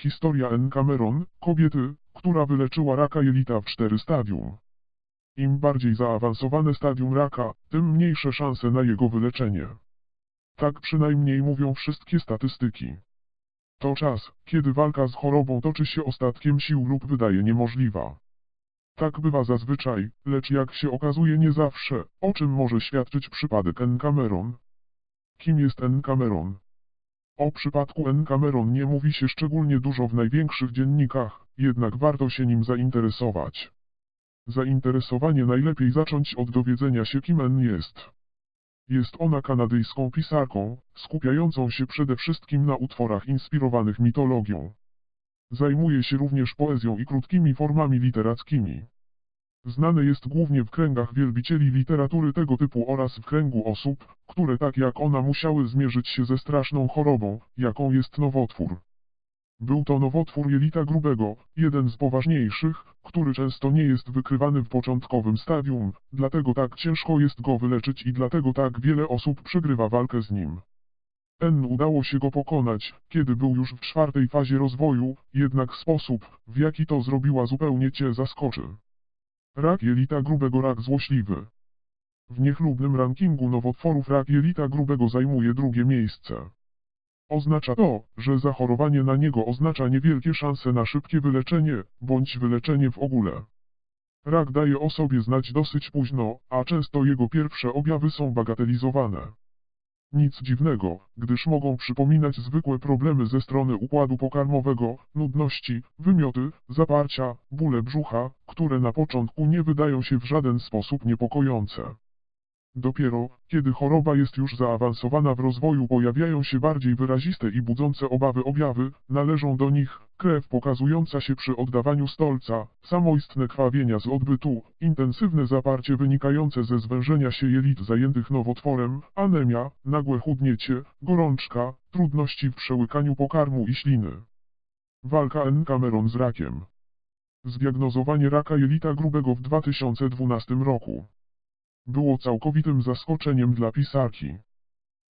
Historia N. Cameron, kobiety, która wyleczyła raka jelita w cztery stadium. Im bardziej zaawansowane stadium raka, tym mniejsze szanse na jego wyleczenie. Tak przynajmniej mówią wszystkie statystyki. To czas, kiedy walka z chorobą toczy się ostatkiem sił lub wydaje niemożliwa. Tak bywa zazwyczaj, lecz jak się okazuje nie zawsze, o czym może świadczyć przypadek N. Cameron. Kim jest N. Cameron? O przypadku N. Cameron nie mówi się szczególnie dużo w największych dziennikach, jednak warto się nim zainteresować. Zainteresowanie najlepiej zacząć od dowiedzenia się kim N jest. Jest ona kanadyjską pisarką, skupiającą się przede wszystkim na utworach inspirowanych mitologią. Zajmuje się również poezją i krótkimi formami literackimi. Znane jest głównie w kręgach wielbicieli literatury tego typu oraz w kręgu osób, które tak jak ona musiały zmierzyć się ze straszną chorobą, jaką jest nowotwór. Był to nowotwór jelita grubego, jeden z poważniejszych, który często nie jest wykrywany w początkowym stadium, dlatego tak ciężko jest go wyleczyć i dlatego tak wiele osób przegrywa walkę z nim. N udało się go pokonać, kiedy był już w czwartej fazie rozwoju, jednak sposób, w jaki to zrobiła zupełnie cię zaskoczy. Rak jelita grubego rak złośliwy. W niechlubnym rankingu nowotworów rak jelita grubego zajmuje drugie miejsce. Oznacza to, że zachorowanie na niego oznacza niewielkie szanse na szybkie wyleczenie, bądź wyleczenie w ogóle. Rak daje o sobie znać dosyć późno, a często jego pierwsze objawy są bagatelizowane. Nic dziwnego, gdyż mogą przypominać zwykłe problemy ze strony układu pokarmowego, nudności, wymioty, zaparcia, bóle brzucha, które na początku nie wydają się w żaden sposób niepokojące. Dopiero, kiedy choroba jest już zaawansowana w rozwoju pojawiają się bardziej wyraziste i budzące obawy objawy, należą do nich krew pokazująca się przy oddawaniu stolca, samoistne krwawienia z odbytu, intensywne zaparcie wynikające ze zwężenia się jelit zajętych nowotworem, anemia, nagłe chudniecie, gorączka, trudności w przełykaniu pokarmu i śliny. Walka N. Cameron z rakiem. Zdiagnozowanie raka jelita grubego w 2012 roku było całkowitym zaskoczeniem dla pisarki.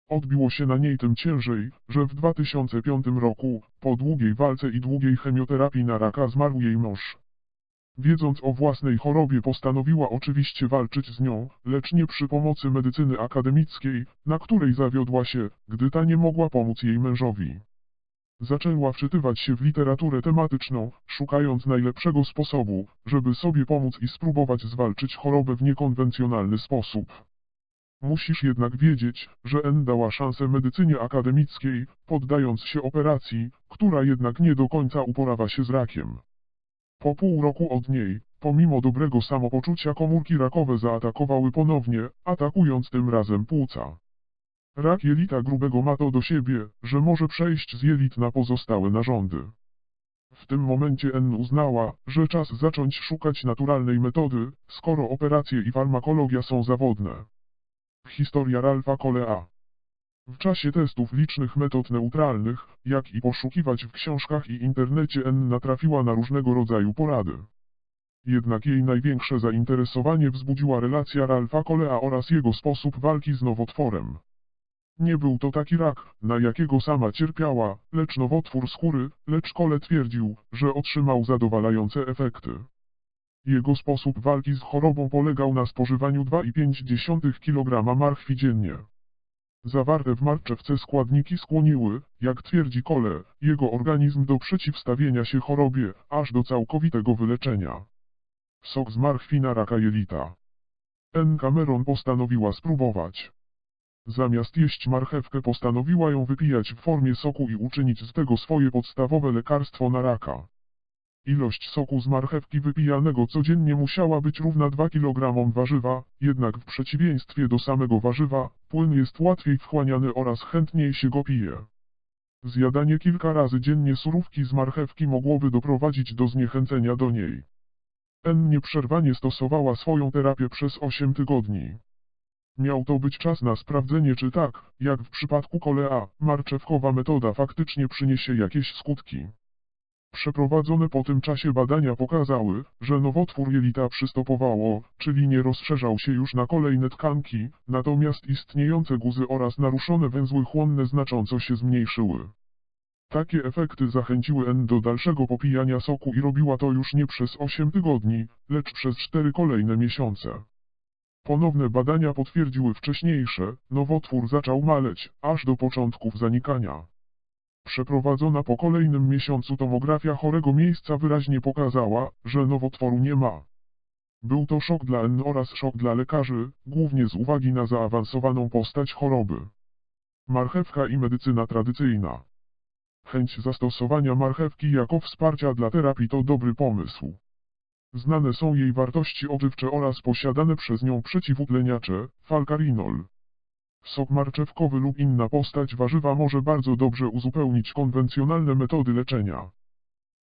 Odbiło się na niej tym ciężej, że w 2005 roku, po długiej walce i długiej chemioterapii na raka zmarł jej mąż. Wiedząc o własnej chorobie postanowiła oczywiście walczyć z nią, lecz nie przy pomocy medycyny akademickiej, na której zawiodła się, gdy ta nie mogła pomóc jej mężowi. Zaczęła wczytywać się w literaturę tematyczną, szukając najlepszego sposobu, żeby sobie pomóc i spróbować zwalczyć chorobę w niekonwencjonalny sposób. Musisz jednak wiedzieć, że N dała szansę medycynie akademickiej, poddając się operacji, która jednak nie do końca uporawa się z rakiem. Po pół roku od niej, pomimo dobrego samopoczucia komórki rakowe zaatakowały ponownie, atakując tym razem płuca. Rak jelita grubego ma to do siebie, że może przejść z jelit na pozostałe narządy. W tym momencie N uznała, że czas zacząć szukać naturalnej metody, skoro operacje i farmakologia są zawodne. Historia Ralfa Kolea W czasie testów licznych metod neutralnych, jak i poszukiwać w książkach i internecie N natrafiła na różnego rodzaju porady. Jednak jej największe zainteresowanie wzbudziła relacja Ralfa Kolea oraz jego sposób walki z nowotworem. Nie był to taki rak, na jakiego sama cierpiała, lecz nowotwór skóry, lecz Kole twierdził, że otrzymał zadowalające efekty. Jego sposób walki z chorobą polegał na spożywaniu 2,5 kg marchwi dziennie. Zawarte w marczewce składniki skłoniły, jak twierdzi Kole, jego organizm do przeciwstawienia się chorobie, aż do całkowitego wyleczenia. Sok z marchwi na raka jelita. N. Cameron postanowiła spróbować. Zamiast jeść marchewkę postanowiła ją wypijać w formie soku i uczynić z tego swoje podstawowe lekarstwo na raka. Ilość soku z marchewki wypijanego codziennie musiała być równa 2 kg warzywa, jednak w przeciwieństwie do samego warzywa, płyn jest łatwiej wchłaniany oraz chętniej się go pije. Zjadanie kilka razy dziennie surówki z marchewki mogłoby doprowadzić do zniechęcenia do niej. N nieprzerwanie stosowała swoją terapię przez 8 tygodni. Miał to być czas na sprawdzenie czy tak, jak w przypadku kolea, marczewkowa metoda faktycznie przyniesie jakieś skutki. Przeprowadzone po tym czasie badania pokazały, że nowotwór jelita przystopowało, czyli nie rozszerzał się już na kolejne tkanki, natomiast istniejące guzy oraz naruszone węzły chłonne znacząco się zmniejszyły. Takie efekty zachęciły N do dalszego popijania soku i robiła to już nie przez 8 tygodni, lecz przez 4 kolejne miesiące. Ponowne badania potwierdziły wcześniejsze, nowotwór zaczął maleć, aż do początków zanikania. Przeprowadzona po kolejnym miesiącu tomografia chorego miejsca wyraźnie pokazała, że nowotworu nie ma. Był to szok dla N oraz szok dla lekarzy, głównie z uwagi na zaawansowaną postać choroby. Marchewka i medycyna tradycyjna. Chęć zastosowania marchewki jako wsparcia dla terapii to dobry pomysł. Znane są jej wartości odżywcze oraz posiadane przez nią przeciwutleniacze, falcarinol. Sok marczewkowy lub inna postać warzywa może bardzo dobrze uzupełnić konwencjonalne metody leczenia.